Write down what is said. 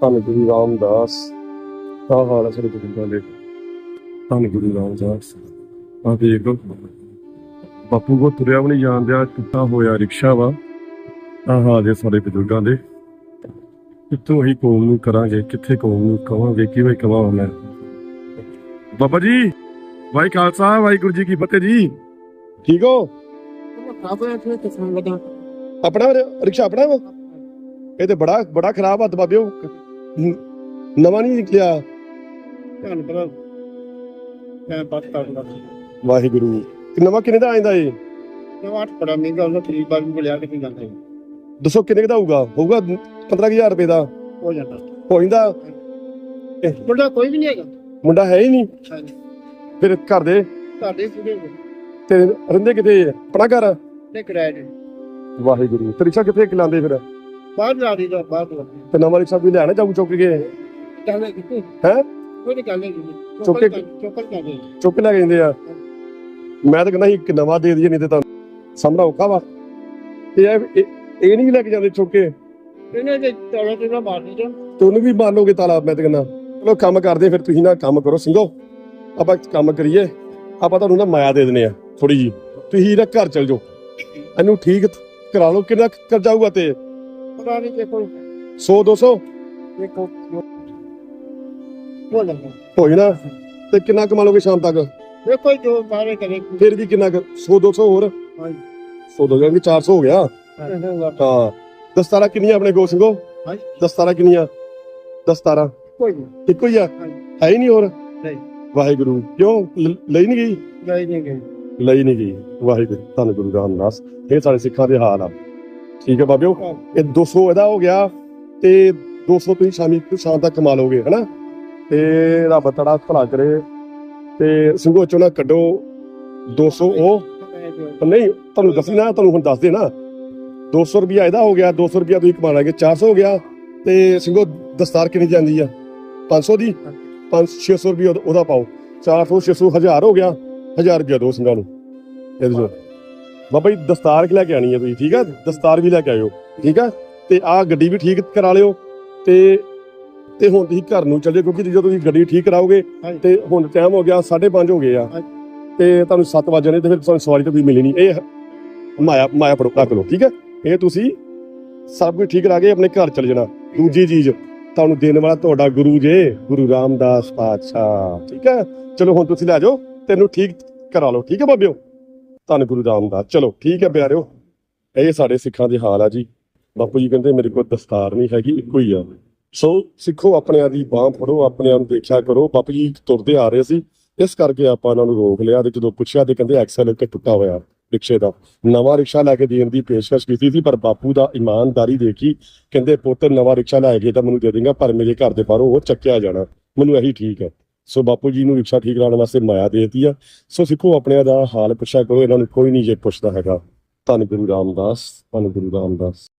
ਧੰਨ ਗੁਰੂ ਰਾਮਦਾਸ। ਆਹ ਹਾਲ ਹੈ ਸਾਡੇ ਬਜ਼ੁਰਗਾਂ ਦੇ। ਧੰਨ ਗੁਰੂ ਰਾਮਦਾਸ। ਆ ਦੇਖੋ ਬਾਪੂ ਕੋ ਤੁਰਿਆ ਵੀ ਨਹੀਂ ਜਾਂਦਿਆ ਟੁੱਟਾ ਹੋਇਆ ਰਿਕਸ਼ਾ ਵਾ। ਆਹ ਹਾਲ ਸਾਡੇ ਬਜ਼ੁਰਗਾਂ ਦੇ। ਕਿੱਥੋਂ ਅਸੀਂ ਕੌਮ ਨੂੰ ਕਰਾਂਗੇ, ਕਿੱਥੇ ਕੌਮ ਨੂੰ ਕਵਾਂਗੇ, ਕਿਵੇਂ ਕਵਾਂ ਮੈਂ ਬਾਬਾ ਜੀ, ਵਾਹਿ ਖਾਲਸਾ ਵਾਹਿਗੁਰੂ ਜੀ ਕੀ ਫਤਿਹ ਜੀ। ਠੀਕ ਹੋ? ਆਪਣਾ ਰਿਕਸ਼ਾ ਆਪਣਾ ਵਾ? ਇਹ ਤੇ ਬੜਾ ਬੜਾ ਖਰਾਬ ਹੱਥ ਬਾਬਿਓ। ਨਵਾਂ ਨਹੀਂ ਨਿਕਲਿਆ। ਧੰਨ ਪਤਾ ਮੈਂ ਬਾਤ ਕਰਦਾ ਵਾਹਿਗੁਰੂ। ਕਿ ਨਵਾਂ ਕਿੰਨੇ ਦਾ ਆਂਦਾ ਏ? ਜਵਾਟ ਬੜਾ ਮਹਿੰਗਾ ਉਹਨਾਂ ਤਰੀਕ ਬਾਅਦ ਮਿਲਿਆ ਕਿ ਕੀ ਗੱਲ ਹੈ ਦੱਸੋ ਕਿੰਨੇ ਦਾ ਹੋਊਗਾ? ਹੋਊਗਾ 15000 ਰੁਪਏ ਦਾ। ਹੋ ਜਾਂਦਾ। ਹੋ ਜਾਂਦਾ। ਮੁੰਡਾ ਕੋਈ ਵੀ ਨਹੀਂ ਹੈਗਾ। ਮੁੰਡਾ ਹੈ ਹੀ ਨਹੀਂ। ਹਾਂਜੀ। ਫਿਰ ਘਰ ਦੇ? ਤੁਹਾਡੇ ਸੀਗੇ। ਤੇ ਰਹਿੰਦੇ ਕਿਤੇ? ਆਪਣਾ ਘਰ? ਤੇ ਕਿਰਾਏ ਦੇ। ਵਾਹਿਗੁਰੂ। ਤੇ ਰਿਕਸ਼ਾ ਕਿੱਥੇ ਖਿਲਾਉਂਦੇ ਫਿਰ? ਬਾਹਰ ਜਾ ਰਹੀ ਦਾ ਬਾਹਰ ਦਾ ਤੇ ਨਵਾਂ ਰਿਕਸ਼ਾ ਵੀ ਲੈਣਾ ਜਾਊ ਚੁੱਕ ਕੇ? ਹੈ ਕਿਤੇ ਹੈ? ਕੋਈ ਨਹੀਂ ਗੱਲ ਚੁੱਕ ਕੇ- ਚੋਕਰ ਕਰ ਦੇ ਚੁੱਕ ਕੇ ਲੈ ਕੇ ਜਾਂਦੇ ਆ। ਮੈਂ ਤਾਂ ਕਹਿੰਦਾ ਸੀ ਇੱਕ ਨਵਾਂ ਦੇ ਦਈਏ ਨਹੀਂ ਤੇ ਤਾਂ ਸਾਹਮਣਾ ਔਖਾ ਵਾ। ਇਹ ਇਹ ਨਹੀਂ ਲੈ ਕੇ ਜਾਂਦੇ ਚੁੱਕ ਕੇ। ਇਹਨੇ ਤੇ ਚਲੋ ਤੇ ਨਾ ਮਾਰ ਦਿੱਤਾ। ਤੇ ਉਹਨੂੰ ਵੀ ਮਾਰ ਲੋਗੇ ਤਾਲਾ ਮੈਂ ਤਾਂ ਕਹਿੰਦਾ। ਚਲੋ ਕੰਮ ਕਰਦੇ ਫਿਰ ਤੁਸੀਂ ਨਾ ਕੰਮ ਕਰੋ ਸਿੰਘੋ ਆਪਾਂ ਕੰਮ ਕਰੀਏ। ਆਪਾਂ ਤੁਹਾਨੂੰ ਨਾ ਮਾਇਆ ਦੇ ਦਿੰਦੇ ਆ ਥੋੜੀ ਜੀ ਤੁਸੀਂ ਨਾ ਘਰ ਚਲ ਜਾਓ। ਇਹਨੂੰ ਠੀਕ ਕਰਾ ਲਓ ਕਿੰਨਾ ਕੁ ਕਰ ਜਾਊਗਾ ਤੇ। ਪਤਾ ਨਹੀਂ ਦੇਖੋ 100 200 ਦੇਖੋ ਹੋ ਜਾਂਦਾ ਹੋ ਜਾਣਾ। ਤੇ ਕਿੰਨਾ ਕਮਾ ਲੋਗੇ ਸ਼ਾਮ ਤੱਕ? ਦੇਖੋ ਜੋ ਬਾਰੇ ਕਰੇ। ਫਿਰ ਵੀ ਕਿੰਨਾ ਕੁ? 100 200 ਹੋਰ? ਹਾਂਜੀ। 100 ਦੋ ਜਾਣਗੇ 400 ਹੋ ਗਿਆ। ਹਾਂ। ਦਸਤਾਰਾ ਕਿੰਨੀਆਂ ਆਪਣੇ ਕੋਲ ਸਿੰਘੋ ਹਾਂਜੀ। ਦਸਤਾਰਾ ਕਿੰਨੀਆਂ? ਦਸਤਾਰਾ। ਕੋਈ ਨਹੀਂ ਇੱਕੋ ਹੀ ਆ। ਹੈ ਹੀ ਨਹੀਂ ਹੋਰ? ਨਹੀਂ। ਵਾਹਿਗੁਰੂ। ਕਿਉਂ? ਲਈ ਨਹੀਂ ਗਈ? ਗਈ ਨਹੀਂ ਗਈ। ਲਈ ਨਹੀਂ ਗਈ। ਵਾਹਿਗੁਰੂ। ਧੰਨ ਗੁਰੂ ਰਾਮਦਾਸ। ਇਹ ਸਾਡੇ ਸਿੱਖਾਂ ਦੇ ਹਾਲ ਆ। ਠੀਕ ਹੈ ਬਾਬਿਓ ਇਹ 200 ਇਹਦਾ ਹੋ ਗਿਆ ਤੇ 200 ਤੁਸੀਂ ਸ਼ਾਮੀ ਸ਼ਾਮ ਤੱਕ ਕਮਾ ਲੋਗੇ ਹਨਾ? ਤੇ ਰੱਬ ਤੜਾ ਭਲਾ ਕਰੇ। ਤੇ ਸਿੰਘੋ ਚੋਂ ਨਾ ਕੱਢੋ 200 ਉਹ। ਨਹੀਂ ਤੁਹਾਨੂੰ ਦੱਸੀ ਨਾ ਤੁਹਾਨੂੰ ਹੁਣ ਦੱਸ ਦੇ ਨਾ 200 ਰੁਪਿਆ ਇਹਦਾ ਹੋ ਗਿਆ 200 ਰੁਪਿਆ ਤੁਸੀਂ ਕਮਾ ਲਾਂਗੇ 400 ਹੋ ਗਿਆ। ਤੇ ਸਿੰਘੋ ਦਸਤਾਰ ਕਿੰਨੀ ਜਾਂਦੀ ਆ? 500 ਦੀ? 5 600 ਰੁਪਿਆ ਉਹਦਾ- ਪਾਓ। 400 600 1000 ਹੋ ਗਿਆ। 1000 ਰੁਪਿਆ ਦੋ ਸਿੰਘਾਂ ਨੂੰ। ਇਹਦੇ ਚੋਂ। ਬਾਬਾ ਜੀ ਦਸਤਾਰ ਕਿ ਲੈ ਕੇ ਆਣੀ ਹੈ ਤੁਸੀਂ? ਠੀਕ ਆ? ਦਸਤਾਰ ਵੀ ਲੈ ਕੇ ਆਇਓ ਠੀਕ ਆ? ਤੇ ਆਹ ਗੱਡੀ ਵੀ ਠੀਕ ਕਰਾ ਲਿਓ। ਤੇ ਤੇ ਹੁਣ ਤੁਸੀਂ ਘਰ ਨੂੰ ਚੱਲੇ ਕਿਉਂਕਿ ਜਦੋਂ ਤੁਸੀਂ ਗੱਡੀ ਠੀਕ ਕਰਾਓਗੇ। ਤੇ ਹੁਣ ਟਾਈਮ ਹੋ ਗਿਆ 5:30 ਹੋ ਗਏ ਆ। ਤੇ ਤੁਹਾਨੂੰ 7 ਵਜੇ ਨੇ ਤੇ ਫਿਰ ਤੁਹਾਨੂੰ ਸਵਾਰੀ ਤਾਂ ਕੋਈ ਮਿਲੀ ਨਹੀਂ। ਇਹ ਮਾਇਆ ਮਾਇਆ ਫੜੋ ਰੱਖ ਲਓ ਠੀਕ ਹੈ ਇਹ ਤੁਸੀਂ ਸਭ ਕੁਝ ਠੀਕ ਕਰਾ ਕੇ ਆਪਣੇ ਘਰ ਚਲੇ ਜਾਣਾ। ਦੂਜੀ ਚੀਜ਼ ਤੁਹਾਨੂੰ ਦੇਣ ਵਾਲਾ ਤੁਹਾਡਾ ਗੁਰੂ ਜੇ ਗੁਰੂ ਰਾਮਦਾਸ ਪਾਤਸ਼ਾਹ ਠੀਕ ਹੈ ਚਲੋ ਹੁਣ ਤੁਸੀਂ ਲੈ ਜਾਓ ਤੈਨੂੰ ਠੀਕ ਕਰਾ ਲਓ ਠੀਕ ਹੈ ਬਾਬਿਓ? ਧੰਨ ਗੁਰੂ ਰਾਮਦਾਸ। ਚਲੋ, ਠੀਕ ਹੈ ਪਿਆਰਿਓ, ਇਹ ਸਾਡੇ ਸਿੱਖਾਂ ਦੇ ਹਾਲ ਆ ਜੀ। ਬਾਪੂ ਜੀ ਕਹਿੰਦੇ ਮੇਰੇ ਕੋਲ ਦਸਤਾਰ ਨਹੀਂ ਹੈਗੀ, ਇੱਕੋ ਹੀ ਆ। ਸੋ ਸਿੱਖੋ ਆਪਣਿਆਂ ਦੀ ਬਾਹ ਫੜੋ ਆਪਣਿਆਂ ਨੂੰ ਦੇਖਿਆ ਕਰੋ। ਬਾਪੂ ਜੀ ਤੁਰਦੇ ਆ ਰਹੇ ਸੀ, ਇਸ ਕਰਕੇ ਆਪਾਂ ਉਹਨਾਂ ਨੂੰ ਰੋਕ ਲਿਆ ਤੇ ਜਦੋਂ ਪੁੱਛਿਆ ਤੇ ਕਹਿੰਦੇ ਐਕਸਲ ਇੱਕ ਟੁੱਟਾ ਹੋਇਆ ਰਿਕਸ਼ੇ ਦਾ। ਨਵਾਂ ਰਿਕਸ਼ਾ ਲੈ ਕੇ ਦੇਣ ਦੀ ਪੇਸ਼ਕਸ਼ ਕੀਤੀ ਸੀ, ਪਰ ਬਾਪੂ ਦਾ ਇਮਾਨਦਾਰੀ ਦੇਖੀ। ਕਹਿੰਦੇ, ਪੁੱਤ, ਨਵਾਂ ਰਿਕਸ਼ਾ ਲੈ ਕੇ ਤਾਂ ਮੈਨੂੰ ਦੇ ਦੇਂਗਾ, ਪਰ ਮੇਰੇ ਘਰ ਦੇ ਬਾਹਰੋਂ ਉਹ ਚੱਕਿਆ ਜਾਣਾ। ਮੈਨੂੰ ਇਹੀ ਠੀਕ ਹੈ। ਸੋ ਬਾਪੂ ਜੀ ਨੂੰ ਰਿਕਸ਼ਾ ਠੀਕ ਕਰਾਉਣ ਵਾਸਤੇ ਮਾਇਆ ਦੇਤੀ ਆ। ਸੋ ਸਿੱਖੋ ਆਪਣਿਆਂ ਦਾ ਹਾਲ ਪੁੱਛਿਆ ਕਰੋ, ਇਹਨਾਂ ਨੂੰ ਕੋਈ ਨਹੀਂ ਜੇ ਪੁੱਛਦਾ ਹੈਗਾ। ਧੰਨ ਗੁਰੂ ਰਾਮਦਾਸ, ਧੰਨ ਗੁਰੂ ਰਾਮਦਾਸ।